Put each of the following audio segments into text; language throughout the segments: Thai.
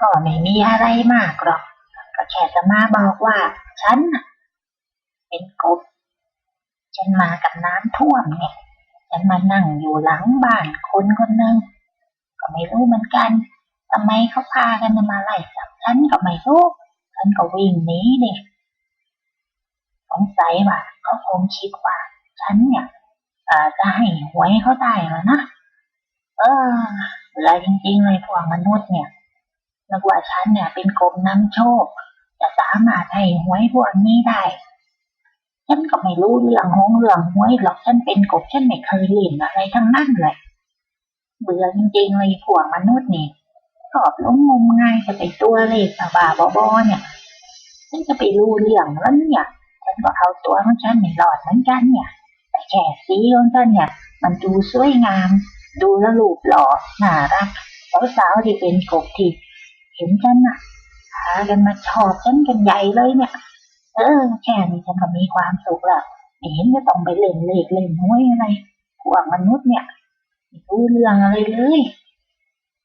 ก็ไม่มีอะไรมากหรอก ก็แค่จะมาบอกว่า ฉันเป็นกบ ฉันมากับน้ำท่วมเนี่ย ฉันมานั่งอยู่หลังบ้านคนคนหนึ่งก็ไม่รู้เหมือนกันทำไมเขาพากันมาไล่จับฉันก็ไม่รู้ฉันก็วิ่งหนีดิสงสัยว่าเขาคงคิดว่า ฉันเนี่ยจะให้หวยเขาได้แล้วนะ เออเบื่อจริงๆเลยพวกมนุษย์เนี่ย นึกว่าฉันเนี่ยเป็นกรมนำโชค จะสามารถให้หวยพวกนี้ได้ ฉันก็ไม่รู้เรื่องของเรื่องหวยหรอกฉันเป็นกบฉันไม่เคยเล่นอะไรทั้งนั้นเลยเบื่อจริงๆเลยพวกมนุษย์นี่ชอบหลงงมงายจะไปตัวเลขบ้าๆบอเนี่ยฉันจะไปรู้เรื่องแล้วเนี่ยฉันก็เอาตัวของฉันไม่รอดเหมือนกันเนี่ย แต่แค่สีของฉันเนี่ย มันดูสวยงาม ดูแล้วรูปหล่อน่ารักสาวๆที่เป็นกบที่ เห็นฉันน่ะพากันมาชอบฉันกันใหญ่เลยเนี่ย เออ แค่นี้ฉันก็มีความสุขล้วไม่เห็นจะต้องไปเล่นเลขเล่นหวยอะไรพวกมนุษย์เนี่ยไม่รู้เรื่องอะไรเลย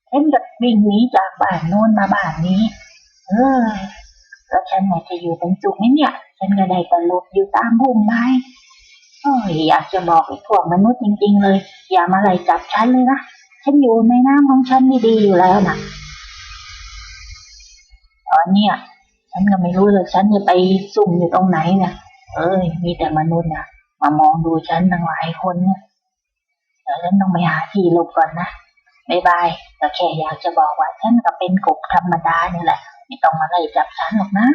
ฉันจะวิ่งหนีจากบ้านโน้นมาบ้านนี้ เออแล้วฉันจะอยู่เป็นสุขไหมเนี่ย ฉันก็ได้ตลบอยู่ตามพุ่มไม้โอ้ยอยากจะบอกไอ้พวกมนุษย์จริง ๆ เลย อย่ามาไล่จับฉันเลยนะ ฉันอยู่ในน้ำของฉันดีอยู่แล้วนะ เนี่ย ฉันก็ไม่รู้เลยฉันจะไปซุ่มอยู่ตรงไหนเนี่ยเอ้ยมีแต่มนุษย์นะมามองดูฉันตั้งหลายคนเนี่ยเดี๋ยวฉันต้องไปหาที่หลบก่อนนะบายบายแต่แค่อยากจะบอกว่าฉันก็เป็นกบธรรมดาเนี่ยแหละ ไม่ต้องมาไล่จับฉันหรอกนะ